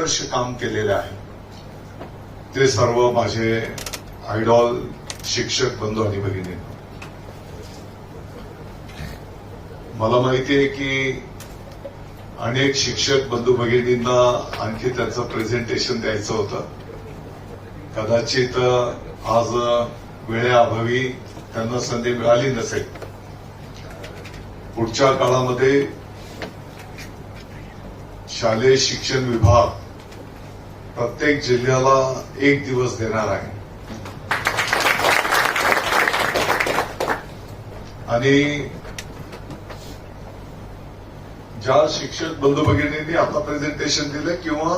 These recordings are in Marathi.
उत्कर्ष काम केलेले आहे. ते सर्व माझे आयडॉल शिक्षक बंधू आणि भगिनी. मला माहिती आहे की अनेक शिक्षक बंधू भगिनींना आणखी त्यांचं प्रेझेंटेशन द्यायचं होतं. कदाचित आज वेळेअभावी त्यांना संधी मिळाली नसेल. पुढच्या काळामध्ये शालेय शिक्षण विभाग प्रत्येक जिल्ह्याला एक दिवस देणार आहे. आणि ज्या शिक्षक बंधू भगिनींनी आता प्रेझेंटेशन दिलं किंवा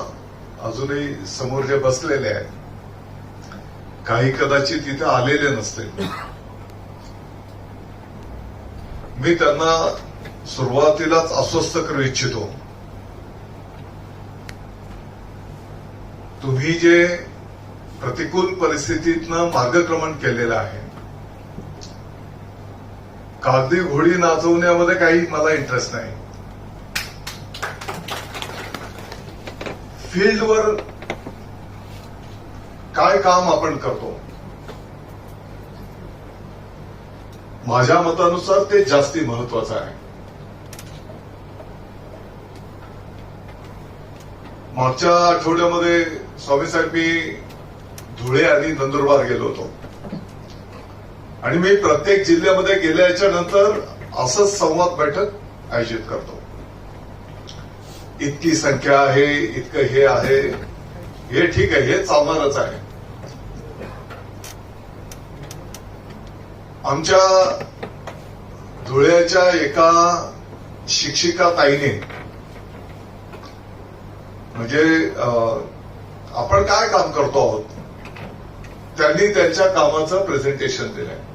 अजूनही समोर जे बसलेले आहेत काही कदाचित तिथे आलेले नसते मी त्यांना सुरुवातीलाच अस्वस्थ करू इच्छितो. तुम्ही जे प्रतिकूल परिस्थितीतनं मार्गक्रमण केलेलं आहे कागदी घोडी नाचवण्यामध्ये काही मला इंटरेस्ट नाही. फील्डवर काय काम आपण करतो? माझ्या मतानुसार ते जास्ती महत्वाचं आहे. मागच्या आठवड्यामध्ये स्वामीसाहेब मी धुळे आणि नंदुरबार गेलो होतो. आणि मी प्रत्येक जिल्ह्यामध्ये गेल्याच्यानंतर असंच संवाद बैठक आयोजित करतो. इतकी संख्या आहे इतकं हे आहे हे ठीक आहे हे चालणारच आहे. आमच्या धुळ्याच्या एका शिक्षिका ताईने म्हणजे अं, आपण काय काम करतो आहोत? त्यांनी त्यांच्या कामाचं प्रेझेंटेशन दिलंय.